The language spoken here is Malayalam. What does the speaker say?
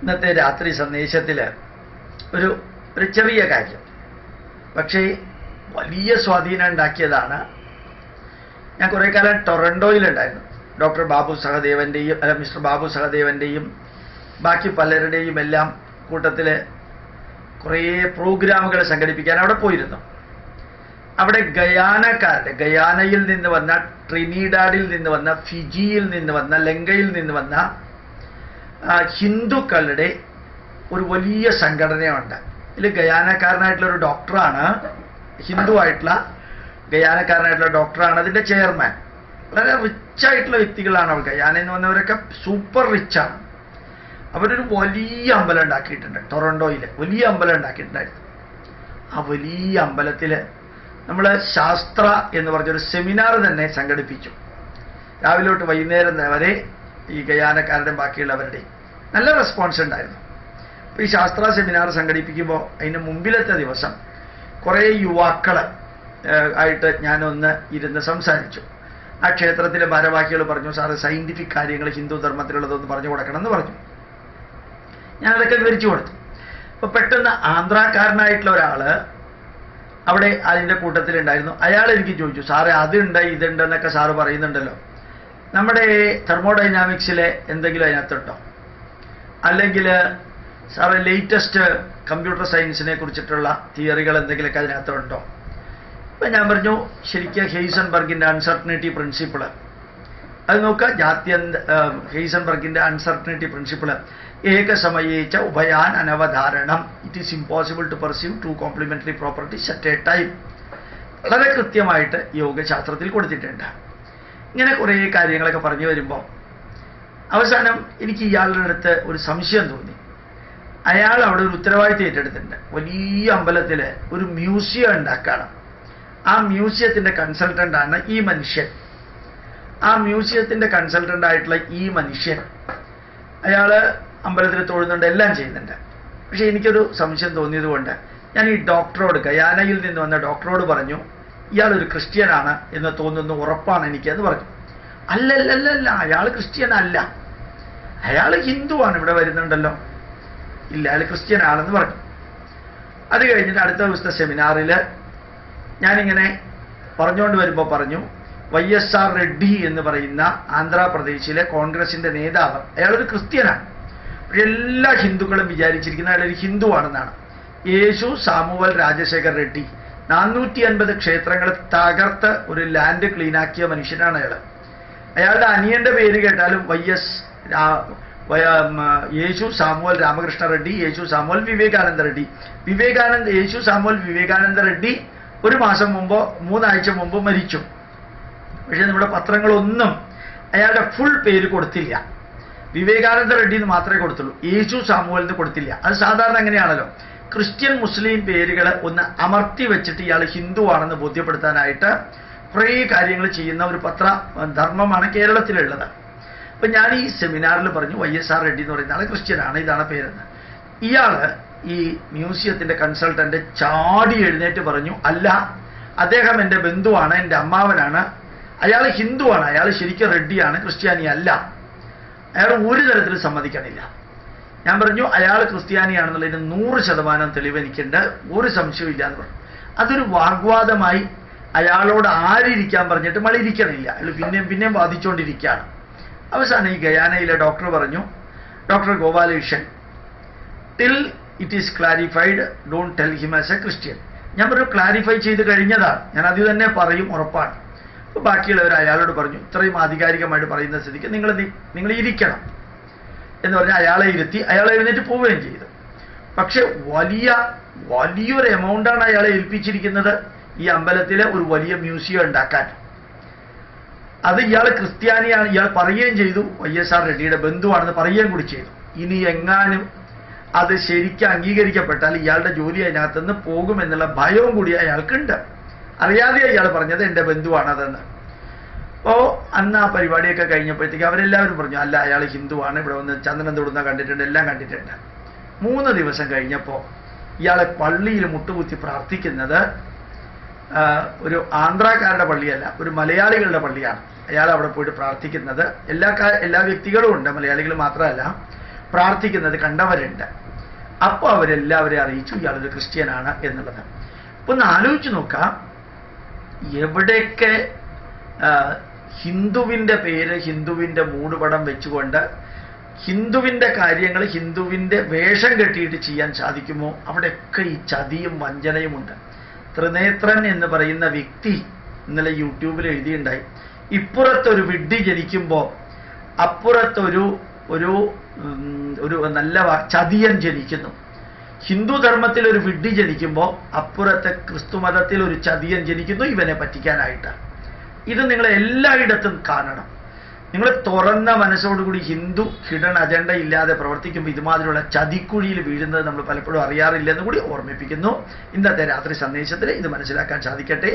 ഇന്നത്തെ രാത്രി സന്ദേശത്തിൽ ഒരു ഒരു ചെറിയ കാര്യം. പക്ഷേ വലിയ സ്വാധീനം ഉണ്ടാക്കിയതാണ് ഞാൻ കുറേ കാലം ടൊറൻഡോയിലുണ്ടായിരുന്നു ഡോക്ടർ ബാബു സഹദേവന്റെയും അല്ല മിസ്റ്റർ ബാബു സഹദേവന്റെയും ബാക്കി പലരുടെയും എല്ലാം കൂട്ടത്തിൽ കുറേ പ്രോഗ്രാമുകൾ സംഘടിപ്പിക്കാൻ അവിടെ പോയിരുന്നു. അവിടെ ഗയാനക്കാരുടെ ഗയാനയിൽ നിന്ന് വന്ന ട്രിനിഡാഡിൽ നിന്ന് വന്ന ഫിജിയിൽ നിന്ന് വന്ന ലങ്കയിൽ നിന്ന് വന്ന ഹിന്ദുക്കളുടെ ഒരു വലിയ സംഘടനയുണ്ട്. ഇതിൽ ഗയാനക്കാരനായിട്ടുള്ള ഒരു ഡോക്ടറാണ്. ഹിന്ദു ആയിട്ടുള്ള ഗയാനക്കാരനായിട്ടുള്ള ഡോക്ടറാണ് അതിന്റെ ചെയർമാൻ. വളരെ റിച്ച് ആയിട്ടുള്ള വ്യക്തികളാണ് അവർ. ഗയാന എന്ന് വന്നവരൊക്കെ സൂപ്പർ റിച്ചാണ് അവരൊരു വലിയ അമ്പലം ഉണ്ടാക്കിയിട്ടുണ്ട്. ടൊറൻഡോയിൽ വലിയ അമ്പലം ഉണ്ടാക്കിയിട്ടുണ്ടായിരുന്നു. ആ വലിയ അമ്പലത്തിൽ നമ്മൾ ശാസ്ത്ര എന്ന് പറഞ്ഞൊരു സെമിനാർ തന്നെ സംഘടിപ്പിച്ചു. രാവിലെ തൊട്ട് വൈകുന്നേരം വരെ ഈ ഗയാനക്കാരുടെയും ബാക്കിയുള്ളവരുടെയും നല്ല റെസ്പോൺസ് ഉണ്ടായിരുന്നു. അപ്പോൾ ഈ ശാസ്ത്ര സെമിനാർ സംഘടിപ്പിക്കുമ്പോൾ അതിന് മുമ്പിലത്തെ ദിവസം കുറേ യുവാക്കൾ ആയിട്ട് ഞാനൊന്ന് ഇരുന്ന് സംസാരിച്ചു. ആ ക്ഷേത്രത്തിലെ ഭാരവാഹികൾ പറഞ്ഞു സാറ് സയന്റിഫിക് കാര്യങ്ങൾ ഹിന്ദു ധർമ്മത്തിലുള്ളതൊന്ന് പറഞ്ഞു കൊടുക്കണം എന്ന് പറഞ്ഞു ഞാനതൊക്കെ വിവരിച്ചു കൊടുത്തു. അപ്പോൾ പെട്ടെന്ന് ആന്ധ്രാക്കാരനായിട്ടുള്ള ഒരാൾ അവിടെ അതിന്റെ കൂട്ടത്തിലുണ്ടായിരുന്നു. അയാൾ എനിക്ക് ചോദിച്ചു സാറേ അതുണ്ട് ഇതുണ്ട് എന്നൊക്കെ സാറ് പറയുന്നുണ്ടല്ലോ. നമ്മുടെ തെർമോഡൈനാമിക്സിലെ എന്തെങ്കിലും അതിനകത്തുണ്ടോ? അല്ലെങ്കിൽ സാറ് ലേറ്റസ്റ്റ് കമ്പ്യൂട്ടർ സയൻസിനെ കുറിച്ചിട്ടുള്ള തിയറികൾ എന്തെങ്കിലുമൊക്കെ അതിനകത്തുണ്ടോ? ഇപ്പം ഞാൻ പറഞ്ഞു ശരിക്കും ഹെയ്സൺബർഗിന്റെ അൺസർട്ടനിറ്റി പ്രിൻസിപ്പിൾ അത് നോക്കുക ജാത്യന്ത ഹെയ്സൺബർഗിന്റെ അൺസർട്ടനിറ്റി പ്രിൻസിപ്പിൾ ഏകസമയേച്ച ഉഭയാൻ അനവധാരണം. It is impossible to perceive two complementary properties at a time വളരെ കൃത്യമായിട്ട് യോഗശാസ്ത്രത്തിൽ കൊടുത്തിട്ടുണ്ട്. ഇങ്ങനെ കുറേ കാര്യങ്ങളൊക്കെ പറഞ്ഞു വരുമ്പോൾ അവസാനം എനിക്ക് ഇയാളുടെ അടുത്ത് ഒരു സംശയം തോന്നി. അയാൾ അവിടെ ഒരു ഉത്തരവാദിത്തം ഏറ്റെടുത്തിട്ടുണ്ട്. വലിയ അമ്പലത്തിൽ ഒരു മ്യൂസിയം ഉണ്ടാക്കണം. ആ മ്യൂസിയത്തിന്റെ കൺസൾട്ടന്റാണ് ഈ മനുഷ്യൻ. ആ മ്യൂസിയത്തിന്റെ കൺസൾട്ടന്റ് ആയിട്ടുള്ള ഈ മനുഷ്യൻ. അയാൾ അമ്പലത്തിൽ തൊഴുന്നുണ്ട് എല്ലാം ചെയ്യുന്നുണ്ട്. പക്ഷേ എനിക്കൊരു സംശയം തോന്നിയതുകൊണ്ട് ഞാൻ ഈ ഡോക്ടറോട് ഗയാനയിൽ നിന്ന് വന്ന ഡോക്ടറോട് പറഞ്ഞു ഇയാളൊരു ക്രിസ്ത്യനാണ് എന്ന് തോന്നുന്നു ഉറപ്പാണ് എനിക്ക് എന്ന് പറഞ്ഞു. അല്ലല്ലല്ല അയാൾ ക്രിസ്ത്യനല്ല. അയാൾ ഹിന്ദുവാണ് ഇവിടെ വരുന്നുണ്ടല്ലോ. ഇല്ല അയാൾ ക്രിസ്ത്യനാണെന്ന് പറഞ്ഞു. അത് കഴിഞ്ഞിട്ട് അടുത്ത ദിവസത്തെ സെമിനാറിൽ ഞാനിങ്ങനെ പറഞ്ഞുകൊണ്ട് വരുമ്പോൾ പറഞ്ഞു വൈ എസ് ആർ റെഡ്ഡി എന്ന് പറയുന്ന ആന്ധ്രാപ്രദേശിലെ കോൺഗ്രസിന്റെ നേതാവ് അയാളൊരു ക്രിസ്ത്യനാണ്. എല്ലാ ഹിന്ദുക്കളും വിചാരിച്ചിരിക്കുന്ന അയാളൊരു ഹിന്ദുവാണെന്നാണ്. യേശു സാമുവൽ രാജശേഖർ റെഡ്ഡി. നാനൂറ്റി അൻപത് ക്ഷേത്രങ്ങൾ തകർത്ത് ഒരു ലാൻഡ് ക്ലീനാക്കിയ മനുഷ്യനാണ് അയാൾ അയാളുടെ അനിയന്റെ പേര് കേട്ടാലും Y S Yesu Samuel Ramakrishna Reddy Yesu Samuel Vivekananda Reddy. Vivekananda Yesu Samuel Vivekananda Reddy ഒരു മാസം മുമ്പോ മൂന്നാഴ്ച മുമ്പോ മരിച്ചു. പക്ഷെ നമ്മുടെ പത്രങ്ങളൊന്നും അയാളുടെ ഫുൾ പേര് കൊടുത്തില്ല. വിവേകാനന്ദ റെഡ്ഡി എന്ന് മാത്രമേ കൊടുത്തുള്ളൂ. യേശു സാമുവൽ എന്ന് കൊടുത്തില്ല. അത് സാധാരണ അങ്ങനെയാണല്ലോ. ക്രിസ്ത്യൻ മുസ്ലിം പേരുകൾ ഒന്ന് അമർത്തി വെച്ചിട്ട് ഇയാൾ ഹിന്ദു ആണെന്ന് ബോധ്യപ്പെടുത്താനായിട്ട് കുറേ കാര്യങ്ങൾ ചെയ്യുന്ന ഒരു പത്ര ധർമ്മമാണ് കേരളത്തിലുള്ളത്. അപ്പം ഞാൻ ഈ സെമിനാറിൽ പറഞ്ഞു വൈ എസ് ആർ റെഡ്ഡി എന്ന് പറയുന്ന ആൾ ക്രിസ്ത്യനാണ് ഇതാണ് പേരെന്ന്. ഇയാൾ ഈ മ്യൂസിയത്തിന്റെ കൺസൾട്ടന്റ് ചാടി എഴുന്നേറ്റ് പറഞ്ഞു അല്ല അദ്ദേഹം എന്റെ ബന്ധുവാണ് എന്റെ അമ്മാവനാണ്. അയാൾ ഹിന്ദുവാണ് അയാൾ ശരിക്കും റെഡ്ഡിയാണ് ക്രിസ്ത്യാനി അല്ല അയാൾ ഒരു തരത്തിലും സമ്മതിക്കണില്ല. ഞാൻ പറഞ്ഞു അയാൾ ക്രിസ്ത്യാനിയാണെന്നുള്ളതിന് നൂറ് ശതമാനം തെളിവ് എനിക്കുണ്ട്. ഒരു സംശയമില്ല എന്ന് പറഞ്ഞു. അതൊരു വാഗ്വാദമായി അയാളോട് ആരിയ്ക്കാൻ പറഞ്ഞിട്ട് മളിയിരിക്കണില്ല അയാൾ പിന്നെയും പിന്നെയും വാദിച്ചുകൊണ്ടിരിക്കുകയാണ് അവസാനം ഈ ഗയാനയിലെ ഡോക്ടർ പറഞ്ഞു doctor Gopalakrishnan till it is clarified don't tell him as a Christian ഞാൻ പറഞ്ഞു ക്ലാരിഫൈ ചെയ്ത് കഴിഞ്ഞതാണ്. ഞാൻ അത് തന്നെ പറയും ഉറപ്പാണ്. അപ്പോൾ ബാക്കിയുള്ളവർ അയാളോട് പറഞ്ഞു ഇത്രയും ആധികാരികമായിട്ട് പറയുന്ന സ്ഥിതിക്ക് നിങ്ങൾ നിങ്ങൾ ഇരിക്കണം. എന്ന് പറഞ്ഞ് അയാളെ ഇരുത്തി അയാൾ എഴുന്നേറ്റ് പോവുകയും ചെയ്തു. പക്ഷെ വലിയ വലിയൊരു എമൗണ്ടാണ് അയാളെ ഏൽപ്പിച്ചിരിക്കുന്നത് ഈ അമ്പലത്തിലെ ഒരു വലിയ മ്യൂസിയം ഉണ്ടാക്കാൻ. അത് ഇയാൾ ക്രിസ്ത്യാനിയാണ് ഇയാൾ പറയുകയും ചെയ്തു വൈ എസ് ആർ റെഡ്ഡിയുടെ ബന്ധുവാണെന്ന് പറയുകയും കൂടി ചെയ്തു. ഇനി എങ്ങാനും അത് ശരിക്കും അംഗീകരിക്കപ്പെട്ടാൽ ഇയാളുടെ ജോലി അതിനകത്തുനിന്ന് പോകുമെന്നുള്ള ഭയവും കൂടി അയാൾക്കുണ്ട്. അറിയാതെ ഇയാൾ പറഞ്ഞത് എന്റെ ബന്ധുവാണ് അതെന്ന്. അപ്പോൾ അന്ന് ആ പരിപാടിയൊക്കെ കഴിഞ്ഞപ്പോഴത്തേക്ക് അവരെല്ലാവരും പറഞ്ഞു അല്ല അയാൾ ഹിന്ദുവാണ് ഇവിടെ വന്ന് ചന്ദനം തൊടുന്ന കണ്ടിട്ടുണ്ട് എല്ലാം കണ്ടിട്ടുണ്ട്. മൂന്ന് ദിവസം കഴിഞ്ഞപ്പോൾ ഇയാളെ പള്ളിയിൽ മുട്ടുകുത്തി പ്രാർത്ഥിക്കുന്നത് ഒരു ആന്ധ്രാക്കാരുടെ പള്ളിയല്ല ഒരു മലയാളികളുടെ പള്ളിയാണ്. അയാൾ അവിടെ പോയിട്ട് പ്രാർത്ഥിക്കുന്നത്. എല്ലാ എല്ലാ വ്യക്തികളും ഉണ്ട് മലയാളികൾ മാത്രമല്ല പ്രാർത്ഥിക്കുന്നത് കണ്ടവരുണ്ട്. അപ്പോൾ അവരെല്ലാവരെയും അറിയിച്ചു ഇയാളൊരു ക്രിസ്ത്യനാണ് എന്നുള്ളത്. അപ്പൊ ഒന്ന് ആലോചിച്ച് നോക്കാം എവിടെയൊക്കെ ഹിന്ദുവിന്റെ പേര് ഹിന്ദുവിന്റെ മൂടുപടം വെച്ചുകൊണ്ട് ഹിന്ദുവിന്റെ കാര്യങ്ങൾ ഹിന്ദുവിന്റെ വേഷം കെട്ടിയിട്ട് ചെയ്യാൻ സാധിക്കുമോ? അവിടെയൊക്കെ ഈ ചതിയും വഞ്ചനയുമുണ്ട്. ത്രിനേത്രൻ എന്ന് പറയുന്ന വ്യക്തി ഇന്നലെ യൂട്യൂബിൽ എഴുതിയുണ്ടായി. ഇപ്പുറത്തൊരു വിഡ്ഢി ജനിക്കുമ്പോൾ അപ്പുറത്തൊരു ഒരു ഒരു നല്ല ചതിയൻ ജനിക്കുന്നു. ഹിന്ദു ധർമ്മത്തിൽ ഒരു വിഡ്ഢി ജനിക്കുമ്പോൾ അപ്പുറത്തെ ക്രിസ്തു മതത്തിൽ ഒരു ചതിയൻ ജനിക്കുന്നു ഇവനെ പറ്റിക്കാനായിട്ട്. ഇത് നിങ്ങൾ എല്ലായിടത്തും കാണണം. നിങ്ങൾ തുറന്ന മനസ്സോടുകൂടി ഹിന്ദു ഹിഡൻ അജണ്ട ഇല്ലാതെ പ്രവർത്തിക്കുമ്പോൾ ഇതുമാതിരിയുള്ള ചതിക്കുഴിയിൽ വീഴുന്നത് നമ്മൾ പലപ്പോഴും അറിയാറില്ലെന്ന് കൂടി ഓർമ്മിപ്പിക്കുന്നു. ഇന്നത്തെ രാത്രി സന്ദേശത്തിൽ ഇത് മനസ്സിലാക്കാൻ സാധിക്കട്ടെ.